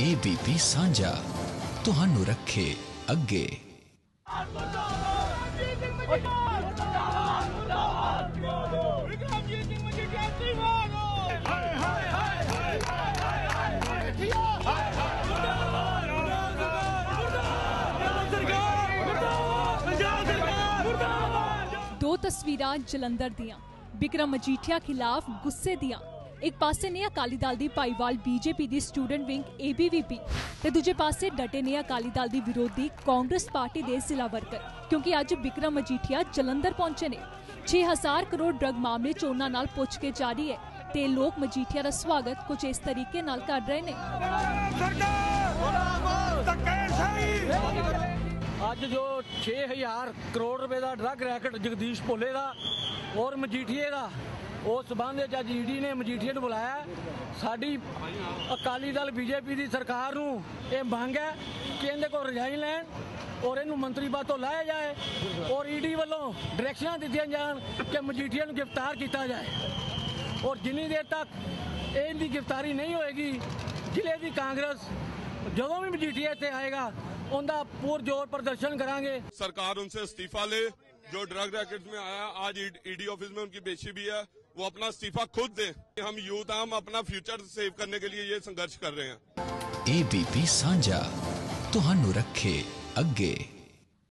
ABP ਸਾਂਝਾ ਤੁਹਾਨੂੰ ਰੱਖੇ ਅੱਗੇ। ਦੋ ਤਸਵੀਰਾਂ ਜਲੰਧਰ ਦੀਆਂ ਬਿਕਰਮ ਮਜੀਠੀਆ ਖਿਲਾਫ ਗੁੱਸੇ ਦੀਆਂ। ਇੱਕ ਪਾਸੇ ਨੇ ਅਕਾਲੀ ਦਲ ਦੀ ਭਾਈਵਾਲ ਬੀਜੇਪੀ ਦੀ ਸਟੂਡੈਂਟ ਵਿੰਗ ਏਬੀਵੀਪੀ ਤੇ ਦੂਜੇ ਪਾਸੇ ਡਟੇ ਨੇ ਅਕਾਲੀ ਦਲ ਦੀ ਵਿਰੋਧੀ ਕਾਂਗਰਸ ਪਾਰਟੀ ਦੇ ਜ਼ਿਲ੍ਹਾ ਵਰਕਰ, ਕਿਉਂਕਿ ਅੱਜ ਬਿਕਰਮ ਮਜੀਠੀਆ ਜਲੰਧਰ ਪਹੁੰਚੇ ਨੇ। 6000 ਕਰੋੜ ਡਰਗ ਮਾਮਲੇ 'ਚ ਉਹਨਾਂ ਨਾਲ ਪੁੱਛ ਕੇ ਜਾਰੀ ਹੈ ਤੇ ਲੋਕ ਮਜੀਠੀਆ ਦਾ ਸਵਾਗਤ ਕੁਝ ਇਸ ਤਰੀਕੇ ਨਾਲ ਕਰ ਰਹੇ ਨੇ। ਅੱਜ ਜੋ 6000 ਕਰੋੜ ਰੁਪਏ ਦਾ ਡਰੱਗ ਰੈਕਟ ਜਗਦੀਸ਼ ਭੋਲੇ ਦਾ ਔਰ ਮਜੀਠੀਏ ਦਾ ਉਸ ਸਬੰਧ ਵਿੱਚ ਅੱਜ ਈਡੀ ਨੇ ਮਜੀਠੀਏ ਨੂੰ ਬੁਲਾਇਆ ਸਾਡੀ ਅਕਾਲੀ ਦਲ ਬੀਜੇਪੀ ਦੀ ਸਰਕਾਰ ਨੂੰ ਇਹ ਮੰਗ ਹੈ ਕਿ ਇਹਦੇ ਕੋਲ ਰਜਾਈ ਲੈਣ ਔਰ ਇਹਨੂੰ ਮੰਤਰੀ ਪਦ ਤੋਂ ਲਾਇਆ ਜਾਏ ਔਰ ਈਡੀ ਵੱਲੋਂ ਡਾਇਰੈਕਸ਼ਨਾਂ ਦਿੱਤੀਆਂ ਜਾਣ ਕਿ ਮਜੀਠੀਏ ਨੂੰ ਗ੍ਰਿਫਤਾਰ ਕੀਤਾ ਜਾਏ ਔਰ ਜਿੰਨੀ ਦੇਰ ਤੱਕ ਇਹਦੀ ਗ੍ਰਿਫਤਾਰੀ ਨਹੀਂ ਹੋਏਗੀ ਜ਼ਿਲ੍ਹੇ ਦੀ ਕਾਂਗਰਸ ਜਦੋਂ ਵੀ ਮਜੀਠੀਆ ਇੱਥੇ ਆਏਗਾ ਉਹਦਾ ਪੁਰਜੋਰ ਪ੍ਰਦਰਸ਼ਨ ਕਰਾਂਗੇ सरकार उनसे इस्तीफा ले जो ड्रग रैकेट में आया आज ईडी ऑफिस में उनकी पेशी भी है वो अपना इस्तीफा खुद दें हम यूथ हैं हम अपना फ्यूचर सेव करने के लिए ये संघर्ष कर रहे हैं ਏਬੀਪੀ ਸਾਂਝਾ ਤੁਹਾਨੂੰ ਰੱਖੇ ਅੱਗੇ